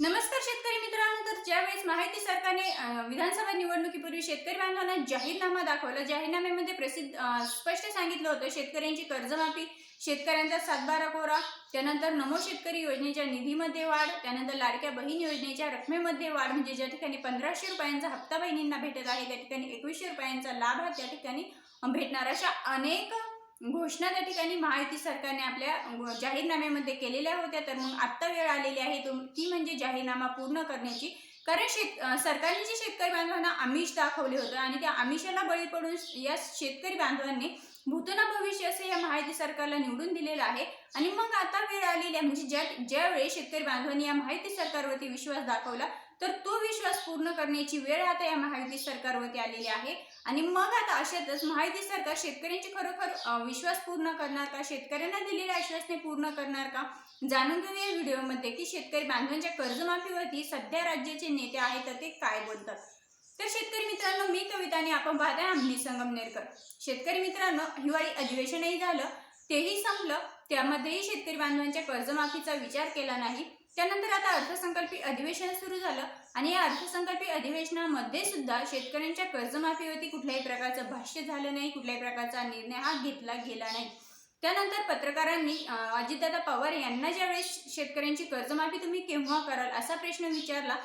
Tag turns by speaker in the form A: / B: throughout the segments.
A: नमस्कार शेतकरी मित्रांनो तर ज्यावेळेस माहिती सरकारने विधानसभा निवडणुकीपूर्वी शेतकरी बांधवांना जाहीरनामा दाखवला जाहीरनाम्यामध्ये प्रसिद्ध स्पष्ट सांगितलं होतं शेतकऱ्यांची कर्जमाफी शेतकऱ्यांचा सातबारा कोरा त्यानंतर नमो शेतकरी योजनेच्या निधीमध्ये वाढ त्यानंतर लाडक्या बहीण योजनेच्या रकमेमध्ये वाढ म्हणजे ज्या ठिकाणी पंधराशे रुपयांचा हप्ता बहिणींना भेटत आहे त्या ठिकाणी एकवीसशे रुपयांचा लाभ हा त्या ठिकाणी भेटणार अशा अनेक घोषणा त्या ठिकाणी महायुती सरकारने आपल्या जाहीरनाम्यामध्ये केलेल्या होत्या. तर मग आत्ता वेळ आलेली आहे. तुम- ती म्हणजे जाहीरनामा पूर्ण करण्याची. कारण शेत सरकारने जे शेतकरी बांधवांना आमिष दाखवले होतं आणि त्या आमिषाला बळी पडून या शेतकरी बांधवांनी भूतना भविष्य असे या महायुती सरकारला निवडून दिलेलं आहे. आणि मग आता वेळ आलेली आहे. म्हणजे ज्या ज्यावेळी शेतकरी बांधवांनी या माहिती सरकारवरती विश्वास दाखवला तर तो विश्वास पूर्ण करण्याची वेळ आता या महायुती सरकारवरती आलेली आहे. आणि मग आता अशातच महायुती सरकार शेतकऱ्यांची खरोखर विश्वास पूर्ण करणार का? शेतकऱ्यांना दिलेल्या आश्वासने पूर्ण करणार का? जाणून घेऊया या व्हिडिओमध्ये की शेतकरी बांधवांच्या कर्जमाफीवरती सध्या राज्याचे नेते आहेत तर ते काय बोलतात? तर शेतकरी मित्रांनो मी कविता आणि आपण पाहताय आम्ही संगमनेरकर. शेतकरी मित्रांनो हिवाळी अधिवेशनही झालं तेही संपलं. त्यामध्येही शेतकरी बांधवांच्या कर्जमाफीचा विचार केला नाही. त्यानंतर आता अर्थसंकल्पीय अधिवेशन सुरू झालं आणि या अर्थसंकल्पीय अधिवेशनामध्ये सुद्धा शेतकऱ्यांच्या कर्जमाफीवरती कुठल्याही प्रकारचं भाष्य झालं नाही कुठल्याही प्रकारचा निर्णय हा घेतला गेला नाही. त्यानंतर पत्रकारांनी अजितदादा पवार यांना ज्यावेळेस शेतकऱ्यांची कर्जमाफी तुम्ही केव्हा कराल असा प्रश्न विचारला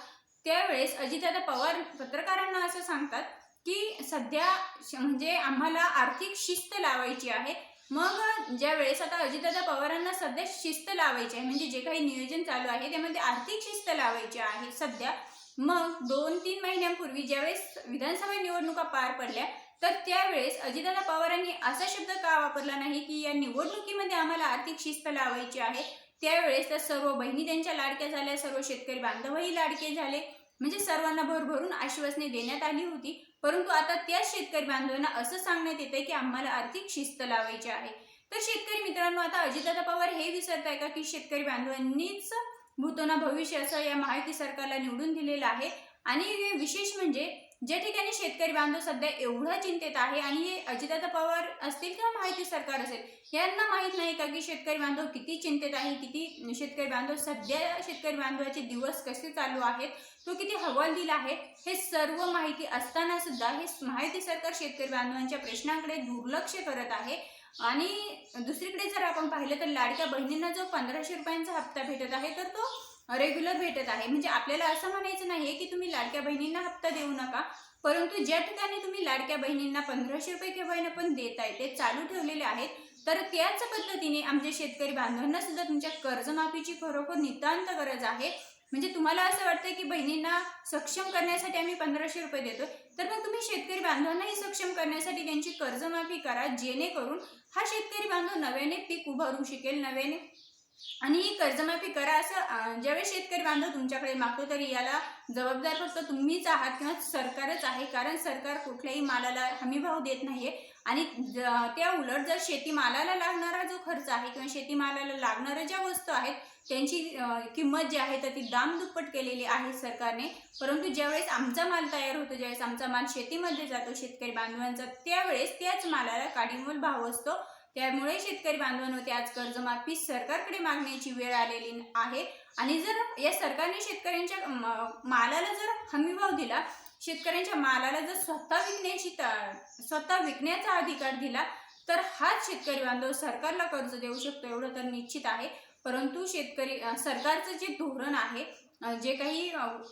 A: त्यावेळेस अजितदादा पवार पत्रकारांना असं सांगतात की सध्या श- म्हणजे आम्हाला आर्थिक शिस्त लावायची आहे. मग ज्या वेळेस आता अजितदादा पवारांना सध्या शिस्त लावायची आहे म्हणजे जे काही नियोजन चालू आहे त्यामध्ये आर्थिक शिस्त लावायची आहे सध्या मग दोन तीन महिन्यांपूर्वी ज्यावेळेस विधानसभा निवडणुका पार पडल्या तर त्यावेळेस अजितदादा पवारांनी असा शब्द का वापरला नाही की या निवडणुकीमध्ये आम्हाला आर्थिक शिस्त लावायची आहे? त्यावेळेस तर सर्व बहिणी त्यांच्या लाडक्या झाल्या सर्व शेतकरी बांधवही लाडके झाले. म्हणजे सर्वांना भरभरून आश्वासने देण्यात आली होती. परंतु आता त्याच शेतकरी बांधवांना असं सांगण्यात येते की आम्हाला आर्थिक शिस्त लावायची आहे. तर शेतकरी मित्रांनो आता अजितदादा पवार हे विसरताय का की शेतकरी बांधवांनीच भूतोना भविष्य असं या महायुती सरकारला निवडून दिलेलं आहे? आणि विशेष म्हणजे ज्या ठिकाणी शेतकरी बांधव सध्या एवढा चिंतेत आहे आणि हे अजितदादा पवार असतील किंवा माहिती सरकार असेल यांना माहीत नाही का की शेतकरी बांधव किती चिंतेत आहे किती शेतकरी बांधव सध्या शेतकरी बांधवाचे दिवस कसे चालू आहेत तो किती हवालदिल आहे हे सर्व माहिती असताना सुद्धा हे माहिती सरकार शेतकरी बांधवांच्या प्रश्नांकडे दुर्लक्ष करत आहे. आणि दुसरीकडे जर आपण पाहिलं तर लाडक्या बहिणींना जो पंधराशे रुपयांचा हप्ता भेटत आहे तर तो रेग्युलर भेटत आहे. म्हणजे आपल्याला असं म्हणायचं नाही की तुम्ही लाडक्या बहिणींना हप्ता देऊ नका परंतु ज्या ठिकाणी तुम्ही लाडक्या बहिणींना पंधराशे रुपये केव्हा पण देत आहे ते चालू ठेवलेले आहेत तर त्याच पद्धतीने आमच्या शेतकरी बांधवांना सुद्धा तुमच्या कर्जमाफीची खरोखर नितांत गरज आहे. म्हणजे तुम्हाला असं वाटतं की बहिणींना सक्षम करण्यासाठी आम्ही पंधराशे रुपये देतो तर मग तुम्ही शेतकरी बांधवांनाही सक्षम करण्यासाठी त्यांची कर्जमाफी करा जेणेकरून हा शेतकरी बांधव नव्याने पीक उभारू शकेल नव्याने आणि ही कर्जमाफी करा असं ज्यावेळेस शेतकरी बांधव तुमच्याकडे मागतो तरी याला जबाबदार फक्त तुम्हीच आहात किंवा सरकारच आहे. कारण सरकार कुठल्याही मालाला हमीभाव देत नाहीये. आणि त्या उलट जर शेतीमालाला लागणारा जो खर्च आहे किंवा शेतीमालाला लागणाऱ्या ज्या वस्तू आहेत त्यांची किंमत जी आहे तर ती दाम दुप्पट केलेली आहे सरकारने. परंतु ज्यावेळेस आमचा माल तयार होतो ज्यावेळेस आमचा माल शेतीमध्ये जातो शेतकरी बांधवांचा त्यावेळेस त्याच मालाला काडीमोल भाव असतो. त्यामुळे शेतकरी बांधवांवरती आज कर्जमाफी सरकारकडे मागण्याची वेळ आलेली आहे. आणि जर या सरकारने शेतकऱ्यांच्या मालाला जर हमीभाव दिला शेतकऱ्यांच्या मालाला जर स्वतः विकण्याची त- स्वतः विकण्याचा अधिकार दिला तर हाच शेतकरी बांधव सरकारला कर्ज देऊ शकतो एवढं तर निश्चित आहे. परंतु शेतकरी सरकारचं जे धोरण आहे जे काही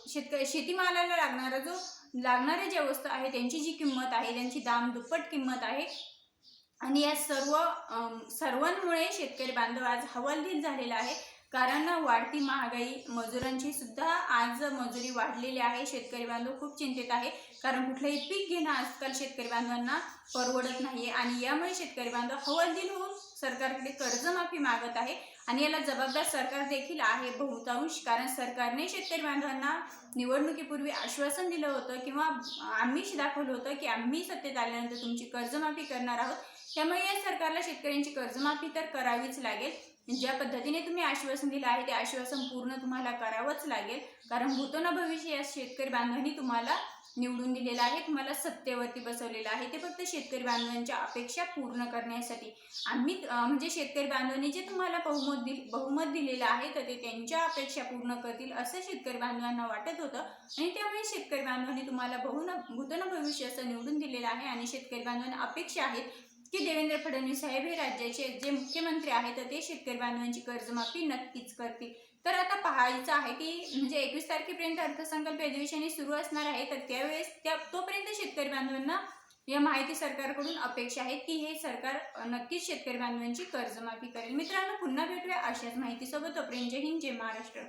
A: शेतकरी शेतीमालाला लागणारा जो लागणाऱ्या ज्या वस्तू आहे त्यांची जी किंमत आहे त्यांची दाम दुप्पट किंमत आहे आणि या सर्व सर्वांमुळे शेतकरी बांधव आज हवालदिल झालेला आहे. कारण वाढती महागाई मजुरांची सुद्धा आज मजुरी वाढलेली आहे. शेतकरी बांधव खूप चिंतेत आहे. कारण कुठलंही पीक घेणं आजकाल शेतकरी बांधवांना परवडत नाहीये. आणि यामुळे शेतकरी बांधव हवालदिल होऊन सरकारकडे कर्जमाफी मागत आहे. आणि याला जबाबदार सरकार देखील आहे बहुतांश. कारण सरकारने शेतकरी बांधवांना निवडणुकीपूर्वी आश्वासन दिलं होतं किंवा आम्हीच दाखवलं होतं की आम्ही सत्तेत आल्यानंतर तुमची कर्जमाफी करणार आहोत. त्यामुळे या सरकारला शेतकऱ्यांची कर्जमाफी तर करावीच लागेल. ज्या पद्धतीने तुम्ही आश्वासन दिलं आहे ते आश्वासन पूर्ण तुम्हाला करावंच लागेल. कारण भूतोना भविष्य या शेतकरी बांधवांनी तुम्हाला निवडून दिलेलं आहे तुम्हाला सत्तेवरती बसवलेलं आहे. ते फक्त शेतकरी बांधवांच्या अपेक्षा पूर्ण करण्यासाठी. आम्ही म्हणजे शेतकरी बांधवांनी जे तुम्हाला बहुमत दिल बहुमत दिलेलं आहे तर ते त्यांच्या अपेक्षा पूर्ण करतील असं शेतकरी बांधवांना वाटत होतं. आणि त्यामुळे शेतकरी बांधवांनी तुम्हाला बहुन भूतन भविष्य असं निवडून दिलेलं आहे. आणि शेतकरी बांधवांना अपेक्षा आहेत की देवेंद्र फडणवीस साहेब हे राज्याचे जे मुख्यमंत्री आहेत तर ते शेतकरी बांधवांची कर्जमाफी नक्कीच करतील. तर आता पाहायचं आहे की म्हणजे एकवीस तारखेपर्यंत अर्थसंकल्प अधिवेशने सुरू असणार आहे तर त्यावेळेस त्या तोपर्यंत शेतकरी बांधवांना या माहिती सरकारकडून अपेक्षा आहे की हे सरकार नक्कीच शेतकरी बांधवांची कर्जमाफी करेल. मित्रांनो पुन्हा भेटूया अशाच माहितीसोबत. तोपर्यंत जय हिंद जय महाराष्ट्र.